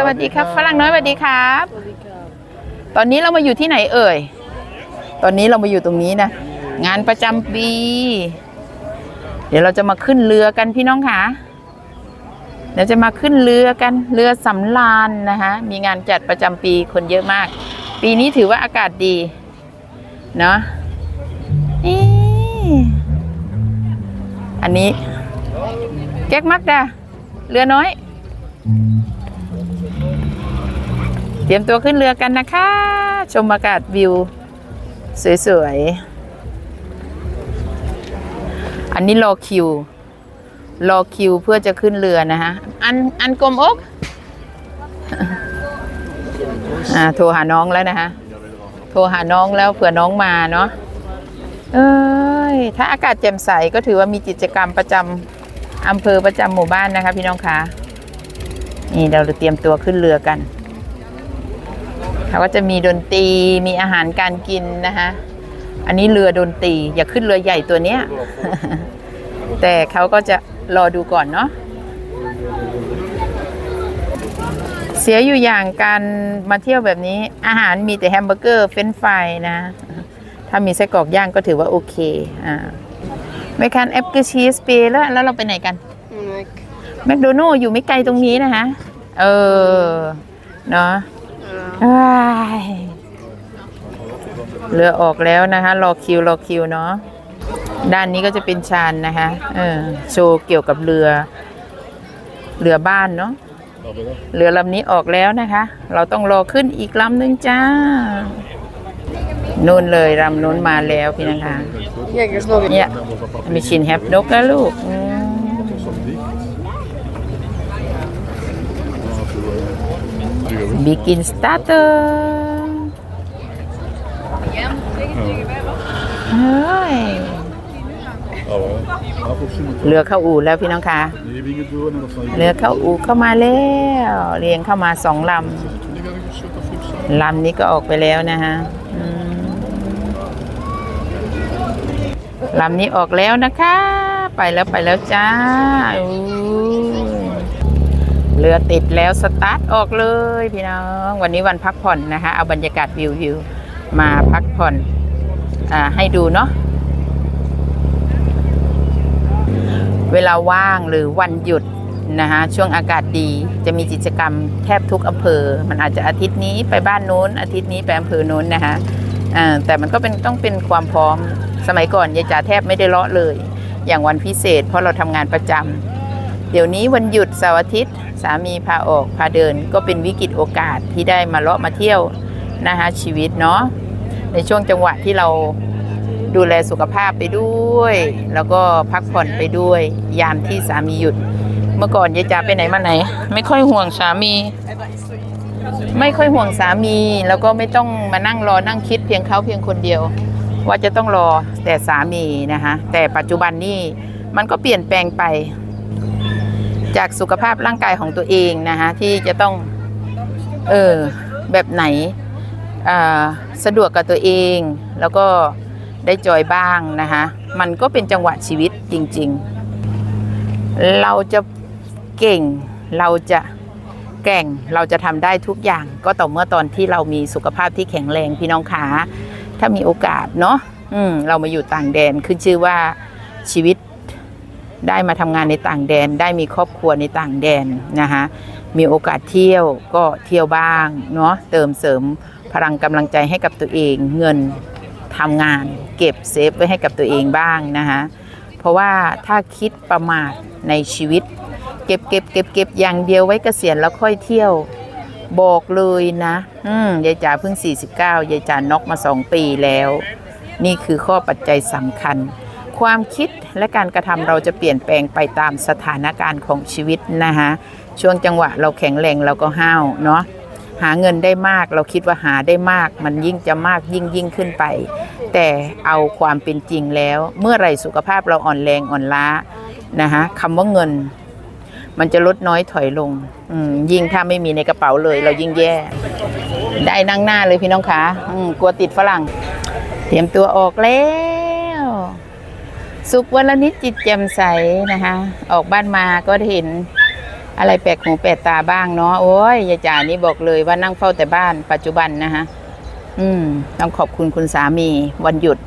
สวัสดีครับฝรั่งน้อยสวัสดีครับ ตอนนี้เรามาอยู่ที่ไหนเอ่ย ตอนนี้เรามาอยู่ตรงนี้นะ งานประจำปี เดี๋ยวเราจะมาขึ้นเรือกันพี่น้องค่ะเดี๋ยวจะมาขึ้นเรือกันเรือสำราญนะคะมีงานจัดประจำปีคนเยอะมาก ปีนี้ถือว่าอากาศดีเนาะนี่อันนี้แก๊กมักดาเรือน้อย เตรียมตัวขึ้นเรือกันนะคะ ชมอากาศวิว สวยๆ อันนี้รอคิว รอคิวเพื่อจะขึ้นเรือนะคะอันอันกลมอกอ่าโทรหาน้องแล้วนะคะ โทรหาน้องแล้วเผื่อน้องมาเนาะเอ้ยถ้าอากาศแจ่มใสก็ถือว่ามีกิจกรรมประจำอำเภอประจำหมู่บ้านนะคะ พี่น้องคะนี่เราเตรียมตัวขึ้นเรือกัน เขาก็จะมีดนตรีมีอาหารการกินนะคะอันนี้เรือดนตรีอย่าขึ้นเรือใหญ่ตัวเนี้ย แต่เขาก็จะรอดูก่อนเนาะเสียอยู่อย่างการมาเที่ยวแบบนี้ อาหารมีแต่แฮมเบอร์เกอร์เฟรนช์ฟรายนะ ถ้ามีไส้กรอกย่างก็ถือว่าโอเคอ่าไม่คันแอปเกชีสเปแล้วแล้วเราไปไหนกันแมคโดนัลล์อยู่ไม่ไกลตรงนี้นะคะเออ เนาะอ้าย เรือออกแล้วนะคะ รอคิวรอคิวเนาะด้านนี้ก็จะเป็นชานนะคะเออโชว์เกี่ยวกับเรือ เรือบ้านเนาะเรือลำนี้ออกแล้วนะคะ เราต้องรอขึ้นอีกลำหนึ่งจ้านู่นเลยลำนู้นมาแล้วพี่นะคะ Kijk, er is nog een. เนี่ยมีชินแฮปนกนะลูกอื มบิกินสตาร์เตอร์เฮ้ย Oh, hè. Appeltje moet เรือเข้าอู่แล้วพี่น้องคะ Nevingen doen en dat van เรือเข้าอู่เข้ามาแล้วเรียงเข้ามาสองล Die ga ik een stuk of iets ำลำนี้ก็ออกไปแล้วนะฮะอืมลำนี้ออกแล้วนะคะ ไปแล้วไปแล้วจ้าอู้ เรือติดแล้วสตาร์ทออกเลยพี่น้อง วันนี้วันพักผ่อนนะคะเอาบรรยากาศวิววิวมาพักผ่อนอ่าให้ดูเนาะเวลาว่างหรือวันหยุดนะคะช่วงอากาศดีจะมีกิจกรรมแทบทุกอำเภอ มันอาจจะอาทิตย์นี้ไปบ้านโน้น อาทิตย์นี้ไปอำเภอโน้นนะคะแต่มันก็เป็นต้องเป็นความพร้อมสมัยก่อนยายจ๋าแทบไม่ได้เลาะเลย อย่างวันพิเศษ เพราะเราทำงานประจำ เดี๋ยวนี้วันหยุดเสาร์อาทิตย์สามีพาออกพาเดินก็เป็นวิกฤตโอกาสที่ได้มาเลาะมาเที่ยวนะคะชีวิตเนาะในช่วงจังหวะที่เราดูแลสุขภาพไปด้วย แล้วก็พักผ่อนไปด้วย ยามที่สามีหยุด เมื่อก่อนยายจ๋าไปไหนมาไหน ไม่ค่อยห่วงสามี ไม่ค่อยห่วงสามี แล้วก็ไม่ต้องมานั่งรอนั่งคิดเพียงเขาเพียงคนเดียว ว่าจะต้องรอแต่สามีนะคะแต่ปัจจุบันนี้มันก็เปลี่ยนแปลงไป จากสุขภาพร่างกายของตัวเองนะคะที่จะต้องเออแบบไหนสะดวกกับตัวเอง แล้วก็ได้จอยบ้างนะคะมันก็เป็นจังหวะชีวิตจริง ๆ เราจะเก่งเราจะแก่งเราจะทำได้ทุกอย่างก็ต่อเมื่อตอนที่เรามีสุขภาพที่แข็งแรงพี่น้องขาถ้ามีโอกาสเนาะอืมเรามาอยู่ต่างแดนขึ้นชื่อว่าชีวิต ได้มาทำงานในต่างแดน ได้มีครอบครัวในต่างแดนนะคะมีโอกาสเที่ยวก็เที่ยวบ้างเนาะเติมเสริมพลังกำลังใจให้กับตัวเอง เงินทำงาน เก็บเซฟไว้ให้กับตัวเองบ้างนะคะเพราะว่าถ้าคิดประมาทในชีวิต เก็บเก็บเก็บเก็บอย่างเดียวไว้เกษียณแล้วค่อยเที่ยวบอกเลยนะอืมยายจ๋าเพิ่ง 49ยายจ๋าน็อกมา 2 ปีแล้ว นี่คือข้อปัจจัยสำคัญ ความคิดและการกระทำเราจะเปลี่ยนแปลงไปตามสถานการณ์ของชีวิตนะคะช่วงจังหวะเราแข็งแรงเราก็ห้าวเนาะหาเงินได้มากเราคิดว่าหาได้มาก มันยิ่งจะมากยิ่งยิ่งขึ้นไป แต่เอาความเป็นจริงแล้ว เมื่อไรสุขภาพเราอ่อนแรงอ่อนล้านะคะคำว่าเงิน มันจะลดน้อยถอยลงยิ่งถ้าไม่มีในกระเป๋าเลย เรายิ่งแย่ ได้นั่งหน้าเลยพี่น้องคะกลัวติดฝรั่ง เตรียมตัวออกแล้ว สุขวันละนิดจิตแจ่มใสนะคะ ออกบ้านมาก็เห็นอะไรแปลกหูแปลกตาบ้างเนาะโอ้ยยายจ๋านี่บอกเลยว่านั่งเฝ้าแต่บ้านปัจจุบันนะคะอืม ต้องขอบคุณคุณสามี วันหยุด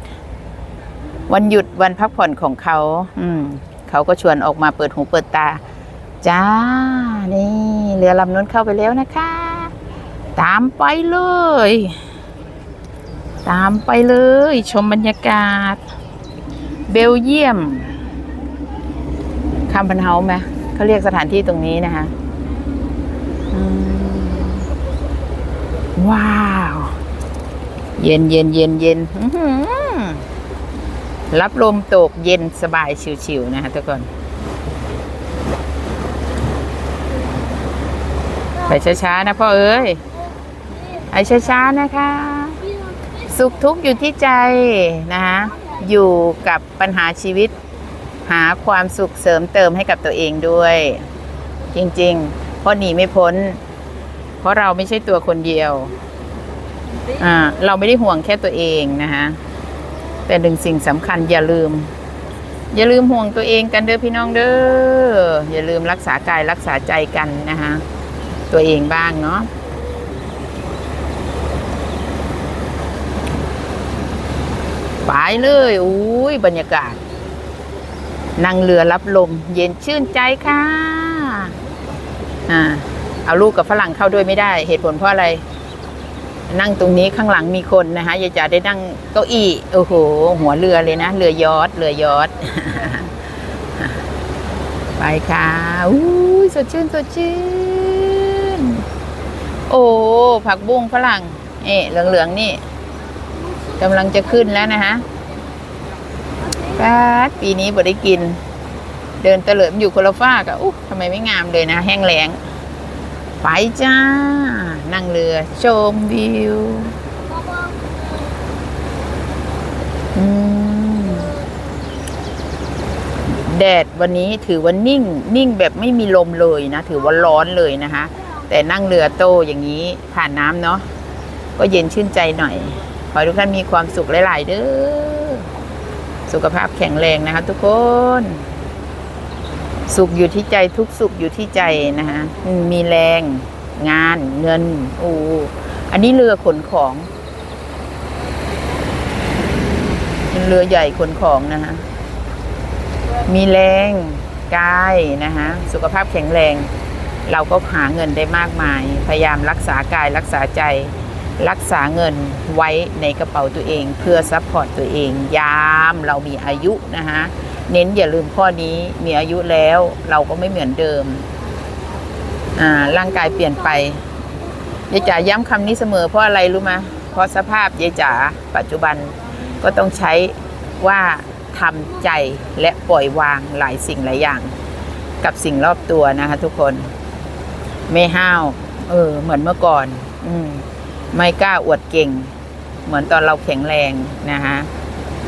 วันหยุดวันพักผ่อนของเขา อืม เขาก็ชวนออกมาเปิดหูเปิดตา จ้า นี่เรือลำนู้นเข้าไปแล้วนะคะ ตามไปเลย ตามไปเลย ชมบรรยากาศ เบลเยียมคำพันเฮาไหมเขาเรียกสถานที่ตรงนี้นะคะว้าว เย็นเย็นเย็นเย็นรับลมตกเย็นสบายชิวๆนะคะทุกคน ไปช้าๆนะพ่อเอ้ยไปช้าๆนะคะ สุขทุกข์อยู่ที่ใจนะคะ อยู่กับปัญหาชีวิต หาความสุขเสริมเติมให้กับตัวเองด้วย จริงๆ เพราะหนีไม่พ้น เพราะเราไม่ใช่ตัวคนเดียวอ่าเราไม่ได้ห่วงแค่ตัวเองนะคะแต่หนึ่งสิ่งสำคัญอย่าลืม อย่าลืมห่วงตัวเองกันเด้อพี่น้องเด้ออย่าลืมรักษากายรักษาใจกันนะคะตัวเองบ้างเนาะ ไปเลยอุ้ยบรรยากาศ นั่งเรือรับลม เย็นชื่นใจค่ะอ่าเอาลูกกับฝรั่งเข้าด้วยไม่ได้ เหตุผลเพราะอะไร นั่งตรงนี้ข้างหลังมีคนนะคะยายจ๋าได้นั่งเก้าอี้โอ้โห หัวเรือเลยนะ เรือยอทเรือยอทไปค่ะอู้ยสดชื่นสดชื่น โอ้ผักบุ้งฝรั่งเอ๊ะเหลืองๆนี่ กำลังจะขึ้นแล้วนะฮะป๊าดปีนี้บ่ได้กิน เดินเตลิมอยู่คนละฟากอะอุ๊ทำไมไม่งามเลยนะ แห้งแล้ง ไปจ้า นั่งเรือ ชมวิว อืม แดดวันนี้ถือว่านิ่ง นิ่งแบบไม่มีลมเลยนะ ถือว่าร้อนเลยนะคะ แต่นั่งเรือโตอย่างนี้ผ่านน้ำเนาะ ก็เย็นชื่นใจหน่อย ขอให้ทุกท่านมีความสุขหลาย ๆ เด้อ สุขภาพแข็งแรงนะคะทุกคน สุขอยู่ที่ใจทุกสุขอยู่ที่ใจนะคะมีแรง งาน เงินอ้อันนี้เรือขนของเป็นเรือใหญ่ขนของนะคะมีแรงกายนะคะสุขภาพแข็งแรง เราก็หาเงินได้มากมาย พยายามรักษากายรักษาใจ รักษาเงินไว้ในกระเป๋าตัวเอง เพื่อซัพพอร์ตตัวเอง ยามเรามีอายุนะคะเน้นอย่าลืมข้อนี้มีอายุแล้วเราก็ไม่เหมือนเดิมอ่าร่างกายเปลี่ยนไปยายจ๋าย้ำคำนี้เสมอเพราะอะไรรู้ไหมเพราะสภาพยายจ๋าปัจจุบันก็ต้องใช้ว่าทำใจและปล่อยวางหลายสิ่งหลายอย่าง กับสิ่งรอบตัวนะคะทุกคน ไม่ห้าว เออ เหมือนเมื่อก่อน อืม ไม่กล้าอวดเก่ง เหมือนตอนเราแข็งแรงนะคะ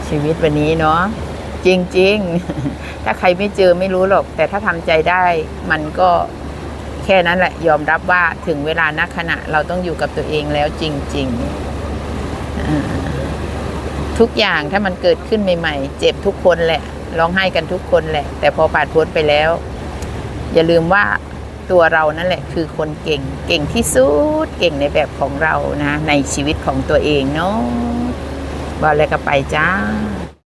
ชีวิตวันนี้เนาะจริง ๆ ถ้าใครไม่เจอไม่รู้หรอก แต่ถ้าทำใจได้มันก็แค่นั้นแหละยอมรับว่าถึงเวลานักขณะ เราต้องอยู่กับตัวเองแล้วจริง ๆ ทุกอย่างถ้ามันเกิดขึ้นใหม่ ๆ เจ็บทุกคนแหละร้องไห้กันทุกคนแหละ แต่พอผ่านพ้นไปแล้ว อย่าลืมว่า ตัวเรานั่นแหละคือคนเก่งเก่งที่สุดเก่งในแบบของเรานะ ในชีวิตของตัวเองเนาะว่าอะไรก็ไปจ้า